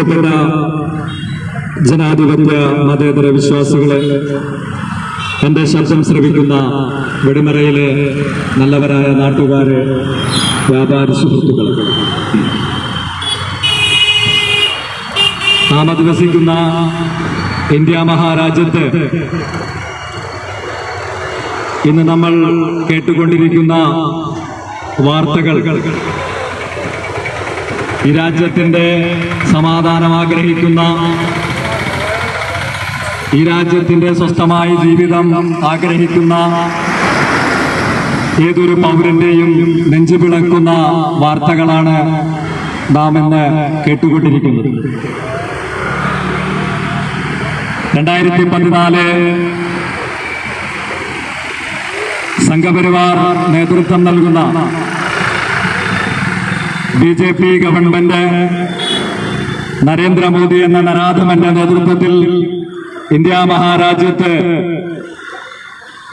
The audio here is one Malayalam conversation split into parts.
പ്രിയപ്പെട്ട ജനാധിപത്യ മതേതര വിശ്വാസികളെ എന്റെ ശബ്ദം ശ്രവിക്കുന്ന വെടിമറയിലെ നല്ലവരായ നാട്ടുകാരെ വ്യാപാരി സുഹൃത്തുക്കൾ നാം അധിവസിക്കുന്ന ഇന്ത്യ മഹാരാജ്യത്ത് ഇന്ന് നമ്മൾ കേട്ടുകൊണ്ടിരിക്കുന്ന വാർത്തകൾ ഈ രാജ്യത്തിന്റെ സമാധാനം ആഗ്രഹിക്കുന്ന ഈ രാജ്യത്തിന്റെ സ്വസ്ഥമായ ജീവിതം ആഗ്രഹിക്കുന്ന ഏതൊരു പൗരന്റെയും നെഞ്ചുപിളക്കുന്ന വാർത്തകളാണ് നാം ഇന്ന് കേട്ടുകൊണ്ടിരിക്കുന്നത്. രണ്ടായിരത്തി പതിനാല് സംഘപരിവാർ നേതൃത്വം നൽകുന്ന B J P government Narendra Modi എന്ന നരാധമന്റെ നേതൃത്വത്തിൽ ഇന്ത്യ മഹാരാജ്യത്ത്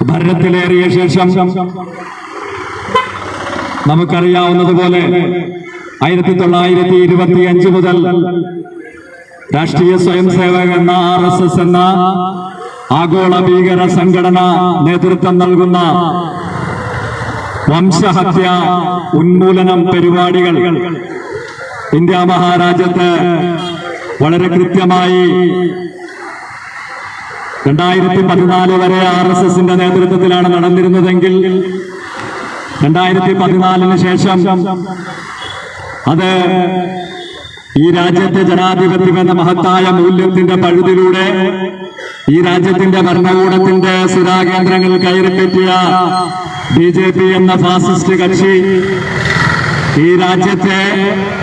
ഭരണത്തിലേറിയ ശേഷം നമുക്കറിയാവുന്നതുപോലെ ആയിരത്തി തൊള്ളായിരത്തി ഇരുപത്തി അഞ്ച് മുതൽ രാഷ്ട്രീയ സ്വയം സേവക എന്ന ആർ എസ് എസ് എന്ന ആഗോള ഭീകര സംഘടന നേതൃത്വം നൽകുന്ന വംശഹത്യ ഉന്മൂലനം പരിപാടികൾ. ഇന്ത്യ മഹാരാജ്യത്ത് വളരെ കൃത്യമായി രണ്ടായിരത്തി പതിനാല് വരെ ആർ എസ് എസിന്റെ നേതൃത്വത്തിലാണ് നടന്നിരുന്നതെങ്കിൽ രണ്ടായിരത്തി പതിനാലിന് ശേഷം അത് ഈ രാജ്യത്തെ ജനാധിപത്യം എന്ന മഹത്തായ മൂല്യത്തിന്റെ പഴുതിലൂടെ ഈ രാജ്യത്തിന്റെ ഭരണകൂടത്തിന്റെ സുരാകേന്ദ്രങ്ങൾ കയറിപ്പറ്റിയ ബി ജെ പി എന്ന ഫാസിസ്റ്റ് കക്ഷി ഈ രാജ്യത്തെ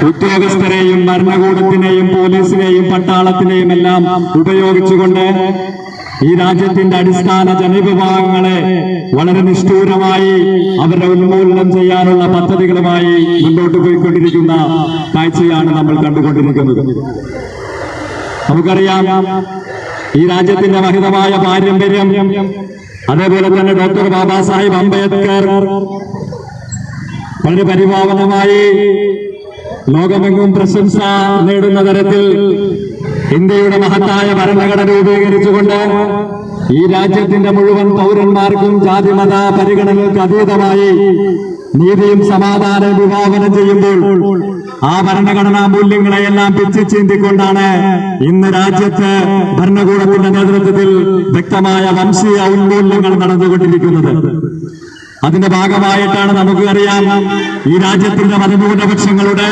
ഉദ്യോഗസ്ഥരെയും ഭരണകൂടത്തിനെയും പോലീസിനെയും പട്ടാളത്തിനെയും എല്ലാം ഉപയോഗിച്ചുകൊണ്ട് ഈ രാജ്യത്തിന്റെ അടിസ്ഥാന ജനവിഭാഗങ്ങളെ വളരെ നിഷ്ഠൂരമായി അവരുടെ ഉന്മൂലനം ചെയ്യാനുള്ള പദ്ധതികളുമായി മുന്നോട്ട് പോയിക്കൊണ്ടിരിക്കുന്ന കാഴ്ചയാണ് നമ്മൾ കണ്ടുകൊണ്ടിരിക്കുന്നത്. നമുക്കറിയാം ഈ രാജ്യത്തിന്റെ മഹിതമായ പാരമ്പര്യം അതേപോലെ തന്നെ ഡോക്ടർ ബാബാ സാഹിബ് അംബേദ്കർ വളരെ പരിപാവനമായി ലോകമെങ്ങും പ്രശംസ നേടുന്ന തരത്തിൽ ഇന്ത്യയുടെ മഹത്തായ ഭരണഘടന രൂപീകരിച്ചുകൊണ്ട് ഈ രാജ്യത്തിന്റെ മുഴുവൻ പൗരന്മാർക്കും ജാതിമത പരിഗണനകൾക്ക് അതീതമായി നീതിയും സമാധാനവും വിഭാവനം ചെയ്യുമ്പോൾ ആ ഭരണഘടനാ മൂല്യങ്ങളെയെല്ലാം പിച്ചു ചീന്തിക്കൊണ്ടാണ് ഇന്ന് രാജ്യത്ത് ഭരണകൂടത്തിന്റെ നേതൃത്വത്തിൽ വ്യക്തമായ വംശീയ ഉന്മൂല്യങ്ങൾ നടന്നുകൊണ്ടിരിക്കുന്നത്. അതിന്റെ ഭാഗമായിട്ടാണ് നമുക്ക് അറിയാം ഈ രാജ്യത്തിന്റെ മതന്യൂനപക്ഷങ്ങളുടെ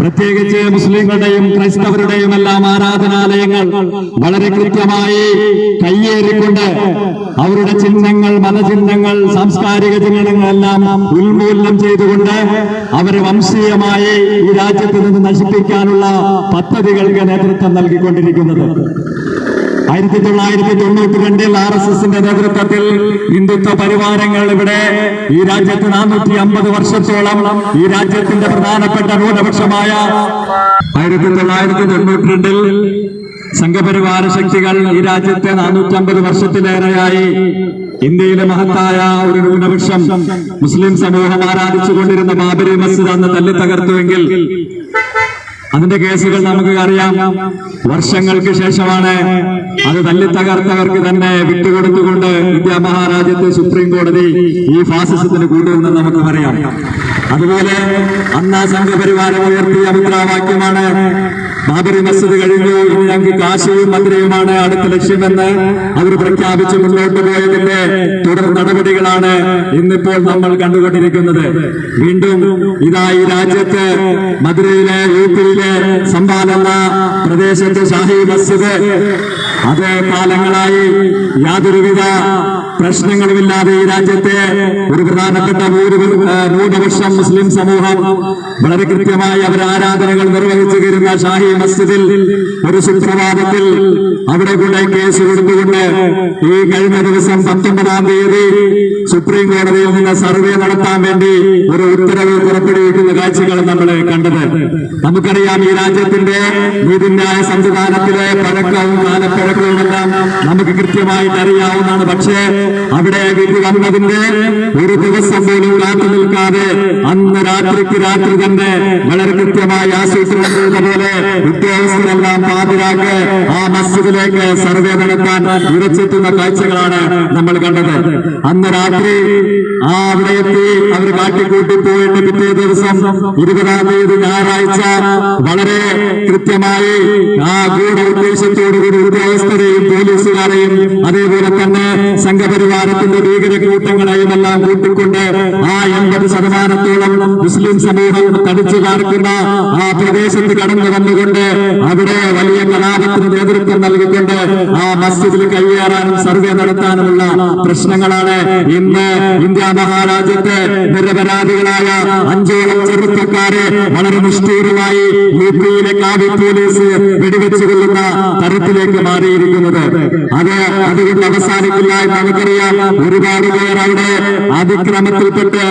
പ്രത്യേകിച്ച് മുസ്ലിങ്ങളുടെയും ക്രൈസ്തവരുടെയും എല്ലാം ആരാധനാലയങ്ങൾ വളരെ കൃത്യമായി കയ്യേറിക്കൊണ്ട് അവരുടെ ചിഹ്നങ്ങൾ മതചിഹ്നങ്ങൾ സാംസ്കാരിക ചിഹ്നങ്ങളെല്ലാം ഉന്മൂലനം ചെയ്തുകൊണ്ട് അവരെ വംശീയമായി ഈ രാജ്യത്ത് നിന്ന് നശിപ്പിക്കാനുള്ള പദ്ധതികൾക്ക് നേതൃത്വം നൽകിക്കൊണ്ടിരിക്കുന്നത്. ആയിരത്തി തൊള്ളായിരത്തി തൊണ്ണൂറ്റി രണ്ടിൽ ആർ എസ് എസിന്റെ നേതൃത്വത്തിൽ ഹിന്ദുത്വ പരിവാരങ്ങൾ ഇവിടെ ഈ രാജ്യത്ത് നാനൂറ്റി അമ്പത് വർഷത്തോളം ഈ രാജ്യത്തിന്റെ പ്രധാനപ്പെട്ട ന്യൂനപക്ഷമായ ആയിരത്തി തൊള്ളായിരത്തി തൊണ്ണൂറ്റി രണ്ടിൽ സംഘപരിവാര ശക്തികൾ ഈ രാജ്യത്തെ നാനൂറ്റി അമ്പത് വർഷത്തിലേറെയായി ഇന്ത്യയിലെ മഹത്തായ ഒരു ന്യൂനപക്ഷം മുസ്ലിം സമൂഹം ആരാധിച്ചുകൊണ്ടിരുന്ന ബാബരി മസ്ജിദ് അന്ന് തല്ലി തകർത്തുവെങ്കിൽ അതിന്റെ കേസുകൾ നമുക്ക് അറിയാം. വർഷങ്ങൾക്ക് ശേഷമാണ് അത് തല്ലി തകർത്തവർക്ക് തന്നെ വിട്ടുകൊടുത്തുകൊണ്ട് ഇന്ത്യ മഹാരാജ്യത്തെ സുപ്രീം കോടതി ഈ ഫാസിസത്തിന് കൂടുതലെന്ന് നമുക്ക് പറയാം. അതുപോലെ അന്ന് സംഘപരിവാരം ഉയർത്തിയ മുദ്രാവാക്യമാണ് ബാബരി മസ്ജിദ് കഴിഞ്ഞു. ഇനി ഞങ്ങൾക്ക് കാശിയും മധുരയുമാണ് അടുത്ത ലക്ഷ്യമെന്ന് അവർ പ്രഖ്യാപിച്ച് മുന്നോട്ട് പോയതിന്റെ തുടർ നടപടികളാണ് ഇന്നിപ്പോൾ നമ്മൾ കണ്ടുകൊണ്ടിരിക്കുന്നത്. വീണ്ടും ഇതാ ഈ രാജ്യത്ത് മധുരയിലെ യു പിയിലെ പ്രദേശത്ത് പ്രദേശത്തെ ഷാഹി മസ്ജിദ് അത് കാലങ്ങളായി യാതൊരുവിധ പ്രശ്നങ്ങളുമില്ലാതെ ഈ രാജ്യത്തെ ഒരു പ്രധാനപ്പെട്ട ന്യൂനപക്ഷം മുസ്ലിം സമൂഹം വളരെ കൃത്യമായി അവർ ആരാധനകൾ നിർവഹിച്ചു വരുന്ന ഷാഹി മസ്ജിദിൽ ഒരു സുപ്രഭാതത്തിൽ അവിടെ കൂടെ കേസ് കൊടുത്തുകൊണ്ട് ഈ കഴിഞ്ഞ ദിവസം പത്തൊമ്പതാം തീയതി സുപ്രീം കോടതിയിൽ നിന്ന് സർവേ നടത്താൻ വേണ്ടി ഒരു ഉത്തരവ് പുറപ്പെടുവിക്കുന്ന കാഴ്ചകൾ നമ്മൾ കണ്ടത്. നമുക്കറിയാം ഈ രാജ്യത്തിന്റെ നീതിന്യായ സംവിധാനത്തിലെ പഴക്കവും കാലപ്പഴക്കവും എല്ലാം നമുക്ക് കൃത്യമായിട്ട് അറിയാവുന്നതാണ്. പക്ഷേ അവിടെ വിധി വന്നതിന്റെ ഒരു ദിവസം പോലും കാത്തു നിൽക്കാതെ അന്ന് രാത്രിക്ക് രാത്രി തന്നെ വളരെ കൃത്യമായി ആസൂത്രണം ചെയ്ത പോലെ ഉദ്യോഗസ്ഥരെല്ലാം പാതിരാക്ക് ആ മസ്ജിദിലേക്ക് സർവേ നടത്താൻ വിരച്ചെത്തുന്ന കാഴ്ചകളാണ് നമ്മൾ കണ്ടത്. അന്ന് രാത്രി ആ അവിടെ എത്തി അവർ കാട്ടിക്കൂട്ടി പോയിട്ട് പിറ്റേ ദിവസം ഇരുപതാം തീയതി ഞായറാഴ്ച വളരെ കൃത്യമായി ആ ഗൂഢ ഉദ്ദേശത്തോടുകൂടി ഉദ്യോഗസ്ഥരെയും പോലീസുകാരെയും അതേപോലെ തന്നെ സംഘപരിവാരത്തിന്റെ ഭീകര കൂട്ടങ്ങളെയും എല്ലാം കൂട്ടിക്കൊണ്ട് ആ എൺപത് ശതമാനത്തോളം മുസ്ലിം സമൂഹം തടിച്ചു കാർക്കുന്ന ആ പ്രദേശത്ത് കടന്നു വന്നുകൊണ്ട് അവിടെ വലിയ കലാപത്തിന് നേതൃത്വം നൽകിക്കൊണ്ട് ആ മസ്ജിദിൽ കയ്യേറാനും സർവേ നടത്താനുമുള്ള പ്രശ്നങ്ങളാണ് ഇന്ന് ഇന്ത്യ മഹാരാജ്യത്തെ നിരപരാധികളായ അഞ്ചോളം ചെറുപ്പക്കാരെ വളരെ നിഷ്ഠൂരമായി യു പിയിലെ കാവ്യ പോലീസ് വെടിവെച്ചു കൊല്ലുന്ന തരത്തിലേക്ക് മാറിയിരിക്കുന്നത്. അത് അതുകൊണ്ട് അവസാനിക്കില്ല എന്ന് നമുക്കറിയാം. ഒരുപാട് പേർ അവിടെ അതിക്രമത്തിൽപ്പെട്ട്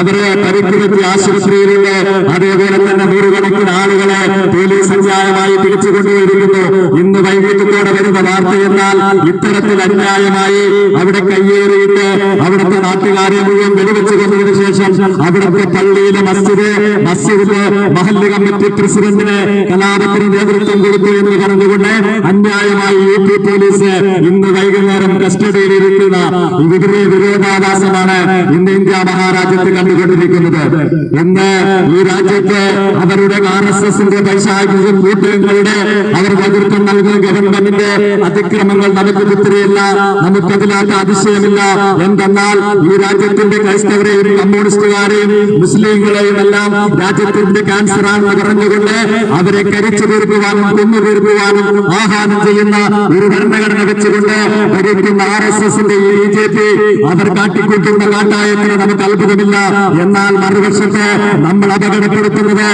അവരെ പരിക്കുപറ്റി ആശുപത്രിയിലുണ്ട്. അതേപോലെ തന്നെ നൂറുകണക്കിന് ആളുകളെ പോലീസ് അന്യായമായി പിടിച്ചുകൊണ്ടുപോയിരിക്കുന്നു. ഇന്ന് വൈകിട്ടത്തോടെ വരുന്ന വാർത്ത എന്നാൽ ഇത്തരത്തിൽ അന്യായമായി അവിടെ കയ്യേറിയിട്ട് അവിടുത്തെ നാട്ടുകാരെ മുഴുവൻ വെടിവെച്ചു കൊണ്ടതിനു ശേഷം അവിടുത്തെ പള്ളിയിലെ മസ്ജിദ് മസ്ജിദിലെ മഹല്ല് കമ്മിറ്റി പ്രസിഡന്റിന് കലാപത്തിന് നേതൃത്വം കൊടുത്തു എന്ന് പറഞ്ഞുകൊണ്ട് അന്യായമായി യു പി പോലീസ് ഇന്ന് വൈകുന്നേരം കസ്റ്റഡിയിലിരിക്കുന്ന ഇവരുടെ വിരോധാഭാസമാണ് ഇന്ന് ഇന്ത്യ മഹാരാജ്യത്ത് കണ്ടുകൊണ്ടിരിക്കുന്നത്. ഇന്ന് ഈ രാജ്യത്ത് അവരുടെ ആർ എസ് എസിന്റെ പൈശാചിക കൂട്ടങ്ങളുടെ അവർ നേതൃത്വം നൽകുന്ന ഗവൺമെന്റിന്റെ അതിക്രമങ്ങൾ നമുക്ക് പുത്തിരിയില്ല നമുക്കതിലാത്ത അതിശയമില്ല. എന്തെന്നാൽ ഈ രാജ്യത്തിന്റെ ക്രൈസ്തവരെയും കമ്മ്യൂണിസ്റ്റുകാരെയും മുസ്ലിങ്ങളെയും എല്ലാം രാജ്യത്തിന്റെ ക്യാൻസറാണെന്ന് പറഞ്ഞുകൊണ്ട് അവരെ കരിച്ചു തീർക്കുവാനും കൊന്നു തീർക്കുവാനും ആഹ്വാനം ചെയ്യുന്ന ഒരു ഭരണഘടന വെച്ചുകൊണ്ട് ഭരിക്കുന്ന ആർ എസ് എസിന്റെ ഈ ബി ജെ പി അവർ കാട്ടിക്കൂട്ടുന്ന കാട്ടായത്തിന് നമുക്ക് അത്ഭുതമില്ല. എന്നാൽ മറുവശത്ത് നമ്മൾ അപകടപ്പെടുത്തുന്നത്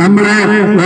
നമ്മളെ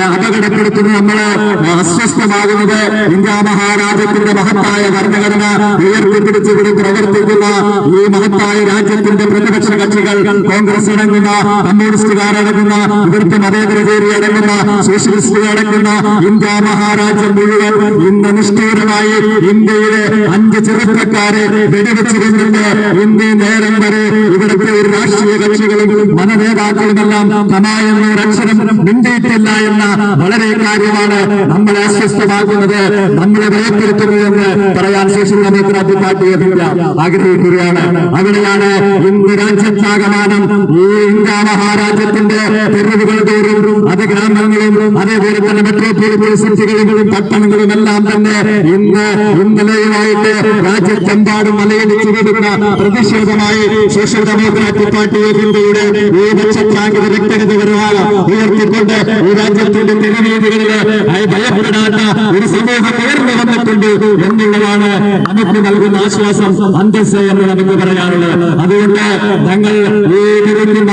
അപകടപ്പെടുത്തുന്നത് നമ്മളെ അസ്വസ്ഥമാകുന്നത് ഇന്ത്യ മഹാരാജ്യത്തിന്റെ മഹത്തായ ഭരണഘടന ഉയർത്തിപ്പിടിച്ചുകൊണ്ട് പ്രവർത്തിക്കുന്ന ഈ മഹത്തായ രാജ്യത്തിന്റെ പ്രതിപക്ഷ കക്ഷികൾ കോൺഗ്രസ് അടങ്ങുന്ന കമ്മ്യൂണിസ്റ്റുകാരടങ്ങുന്ന ഇവർക്ക് മതേതര മതേതരചേരി അടങ്ങുന്ന സോഷ്യലിസ്റ്റുകൾ അടങ്ങുന്ന ഇന്ത്യ മഹാരാജ്യം മുഴുവൻ ഇന്ന് നിഷ്ഠൂരമായി ഇന്ത്യയിലെ അഞ്ച് ചെറുപ്പക്കാരെ വെടിവെച്ചിരുന്നുണ്ട് ഈ നേരം വരെ ഇവിടുത്തെ ഒരു രാഷ്ട്രീയ കക്ഷികളും മനനേതാക്കളുമെല്ലാം തമായെന്ന ഒരക്ഷരം മിണ്ടിയിട്ടില്ല എന്ന വളരെ കാര്യമാണ് നമ്മളെ അസ്വസ്ഥമാക്കുന്നത് നമ്മളെ ഭയപ്പെടുത്തുന്നതെന്ന് പറയാൻ ശേഷി ഓഫ് ഇന്ത്യ ആഗ്രഹിക്കുകയാണ് അവിടെയാണ് ഇന്ന് രാജ്യത്താകമാനം ഈ ഇന്ത്യ മഹാരാജ്യത്തിന്റെ തെരുവുകൾ തോറും അത് ഗ്രാമങ്ങളും അതേപോലെ തന്നെ മെട്രോപോളിറ്റൻ സിറ്റികളും പട്ടണങ്ങളും എല്ലാം തന്നെ ഇന്ന് ഇന്നലെയുമായിട്ട് രാജ്യത്തെമ്പാടും മലയടിച്ചു വിടുന്ന പ്രതിഷേധമായി സോഷ്യൽ ഡെമോക്രാറ്റിക് പാർട്ടി ഓഫ് ഇന്ത്യയുടെ ഈ ലക്ഷത്താങ്കിത വ്യക്തിഗതപരമായ ഉയർത്തിക്കൊണ്ട് ഈ രാജ്യത്തിന്റെ തെരുവീതികളിൽ ഭയപ്പെടാത്ത ഒരു സമൂഹം ഉയർന്നു വന്നിട്ടുണ്ട് എന്നുള്ളതാണ് നമുക്ക് നൽകുന്ന ആശ്വാസം അന്തസ് എന്ന് നമുക്ക് പറയാനുള്ളത്. അതുകൊണ്ട് ഞങ്ങൾ ഈ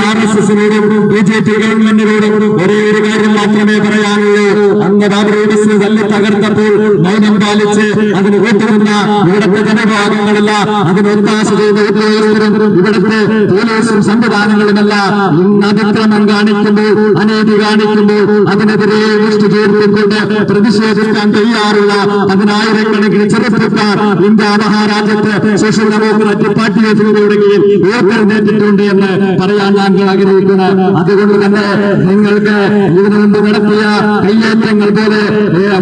ആർ എസ് എസിനോടും ബി ജെ പി ഗവൺമെന്റിനോടും ഒരേ ഒരു കാര്യം മാത്രമേ പറയാനുള്ളൂ. അന്ന് ബാബറി മസ്ജിദ് തല്ലി തകർത്തപ്പോൾ മൗനം പാലിച്ച് അതിന് കൂട്ടുനിന്ന ഇവിടുത്തെ ജനഭാഗങ്ങളല്ല അതിന് ഒത്താശ ചെയ്ത ഉദ്യോഗസ്ഥരും ഇവിടുത്തെ പോലീസും സംവിധാനങ്ങളുമല്ല. ഇന്ന് അതിക്രമം കാണിക്കുമ്പോൾ അനീതി കാണിക്കുമ്പോൾ അതിനെതിരെ ദൃഷ്ടി ചേർത്തിക്കൊണ്ട് പ്രതിഷേധിക്കാൻ തയ്യാറുള്ള പതിനായിരക്കണക്കിന് ചെറുപ്പക്കാർ ഇന്ത്യ മഹാരാജ്യത്ത് സോഷ്യൽ ഡെമോക്രാറ്റിക് പാർട്ടി ഓഫ് ഇന്ത്യയുടെ കീഴിൽ എന്ന് പറയാൻ ഞാൻ ആഗ്രഹിക്കുന്നു. അതുകൊണ്ട് തന്നെ നിങ്ങൾക്ക് ഇതിനു മുമ്പ് നടത്തിയ കയ്യേറ്റങ്ങൾ പോലെ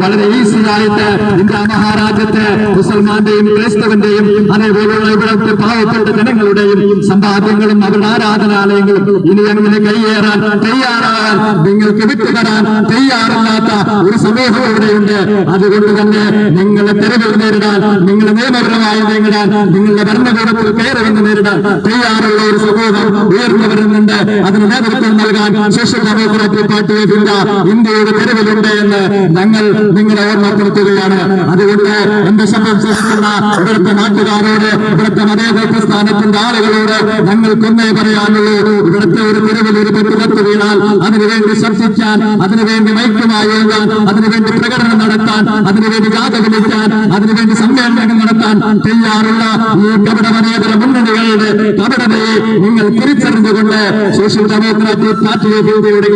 വളരെ ഈസി ആയിട്ട് ഇന്ത്യ മഹാരാജ്യത്തെ മുസൽമാന്റെയും ക്രൈസ്തവന്റെയും അതേപോലെയുള്ള ഇവിടുത്തെ പാവപ്പെട്ട ജനങ്ങളുടെയും സമ്പാദ്യങ്ങളും അവരുടെ ആരാധനാലയങ്ങളും ഇനി അങ്ങനെ കയ്യേറാൻ തയ്യാറാകാൻ നിങ്ങൾക്ക് വിട്ടുതരാൻ തയ്യാറില്ലാത്ത ഒരു സമൂഹം ഇവിടെയുണ്ട്. അതുകൊണ്ട് തന്നെ നിങ്ങളെ തെരുവിൽ നേരിടാൻ നിങ്ങളെ നിയമപരമായി നേരിടാൻ നിങ്ങളുടെ ഭരണകൂടത്തിൽ കയറുമെന്ന് നേരിടാൻ തയ്യാറുള്ള ഒരു സമൂഹം ഉയർന്നു വരുന്നുണ്ട്. അതിന് നേതൃത്വം ഡെമോക്രാറ്റിക് പാർട്ടി ഇന്ത്യയുടെ തെരുവിലുണ്ട് എന്ന് ഞങ്ങൾ നിങ്ങളെ ഓർമ്മപ്പെടുത്തുകയാണ്. അതുകൊണ്ട് എന്റെ സൃഷ്ടിക്കുന്ന ഇവിടുത്തെ നാട്ടുകാരോട് ഇവിടുത്തെ മതേതര സ്ഥാനത്തിന്റെ ആളുകളോട് ഞങ്ങൾക്കൊന്നേ പറയാനുള്ളൂ. ഇവിടുത്തെ ഒരു തെരുവിൽ ഒരു പെട്ടുകത്ത് വീണാൽ അതിനുവേണ്ടി ശബ്ദിക്കാൻ അതിനുവേണ്ടി മൈക്കുമായി എഴുതാൻ അതിനുവേണ്ടി പ്രകടനം നടത്താൻ അതിനുവേണ്ടി ജാഥ വിളിക്കാൻ അതിനുവേണ്ടി സമ്മേളനം നടത്താൻ തയ്യാറുള്ള ഈ കപടമനേതര മുന്നണികളുടെ കപടതയെ നിങ്ങൾ തിരിച്ചറിഞ്ഞുകൊണ്ട് സോഷ്യൽ ഡെമോക്രാറ്റിക് പാർട്ടിയെ ഇന്ത്യയുടെ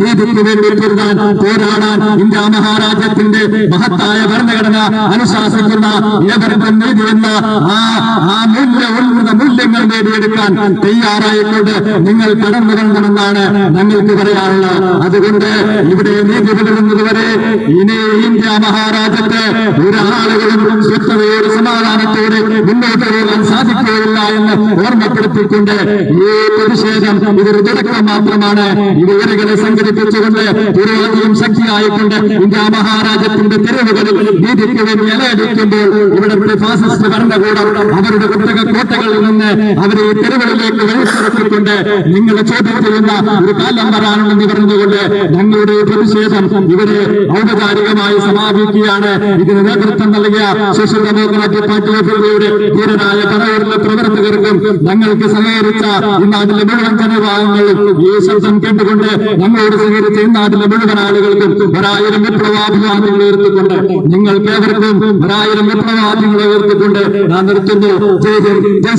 നീതിക്ക് വേണ്ടി പൊരുതാൻ പോരാടാൻ ഇന്ത്യ മഹാരാജ്യത്തിന്റെ മഹത്തായ ഭരണഘടന അനുശാസിക്കുന്ന ഏവർക്കും നീതി എന്ന ആ ആ മൂല്യ ഉന്നത മൂല്യങ്ങൾ നേടിയെടുക്കാൻ തയ്യാറായിക്കൊണ്ട് നിങ്ങൾ കടന്നു വരണമെന്നാണ് ഞങ്ങൾക്ക് പറയാനുള്ളത്. അതുകൊണ്ട് ഇവിടെ നീതി പുലരുന്നതുവരെ ഇനി ഇന്ത്യ മഹാരാജ്യത്തെ ഒരാളുകളും സ്വസ്ഥതയോടെ സമാധാനത്തോടെ മുന്നോട്ട് പോകാൻ സാധിക്കുകയില്ല എന്ന് ഓർമ്മപ്പെടുത്തിക്കൊണ്ട് ഈ പ്രതിഷേധം ഇതൊരു തുടക്കം മാത്രമാണ്. ഇതുവരെകളെ സംഘടിപ്പിച്ചുകൊണ്ട് പുരോഗതിയും ശക്തിയായിക്കൊണ്ട് ഇന്ത്യ മഹാരാജ്യത്തിന്റെ തെരുവുകളിൽ നീതിക്ക് വേണ്ടി ഇലയടിക്കുമ്പോൾ ഇവിടെ ഫാസിസ്റ്റ് ഭരണകൂടം അവരുടെ കുത്തക കോട്ടകളിൽ നിന്ന് അവരെ ഈ തെരുവുകളിലേക്ക് വലിച്ചിറക്കിക്കൊണ്ട് നിങ്ങൾ ചോദ്യം ചെയ്യുന്ന ഒരു കാലം വരാനുണ്ടെന്ന് പറഞ്ഞുകൊണ്ട് ഞങ്ങളുടെ പ്രതിഷേധം ഇവിടെ ഔപചാരികമായി സമാപിക്കുകയാണ്. ഇതിന് നേതൃത്വം നൽകിയ സോഷ്യൽ ഡെമോക്രാറ്റിക് പാർട്ടി ഓഫ് ഇന്ത്യയുടെ പ്രവർത്തകർക്കും ഞങ്ങൾക്ക് സഹകരിച്ച ഈ നാട്ടിലെ മുഴുവൻ ജനവിഭാഗങ്ങളും ഈ ശബ്ദം കേട്ടുകൊണ്ട് ഞങ്ങളോട് സഹകരിച്ച ഈ നാട്ടിലെ മുഴുവൻ ആളുകൾക്കും ഒരായിരം വിപ്ലവാഭിമാനങ്ങൾ ഉയർത്തിക്കൊണ്ട് നിങ്ങൾക്ക് ഏവർക്കും ഒരായിരം വിപ്ലവാഭിമാനങ്ങൾ ഉയർത്തിക്കൊണ്ട് ഞാൻ നിർത്തുന്നു ജയ് ഹിന്ദ്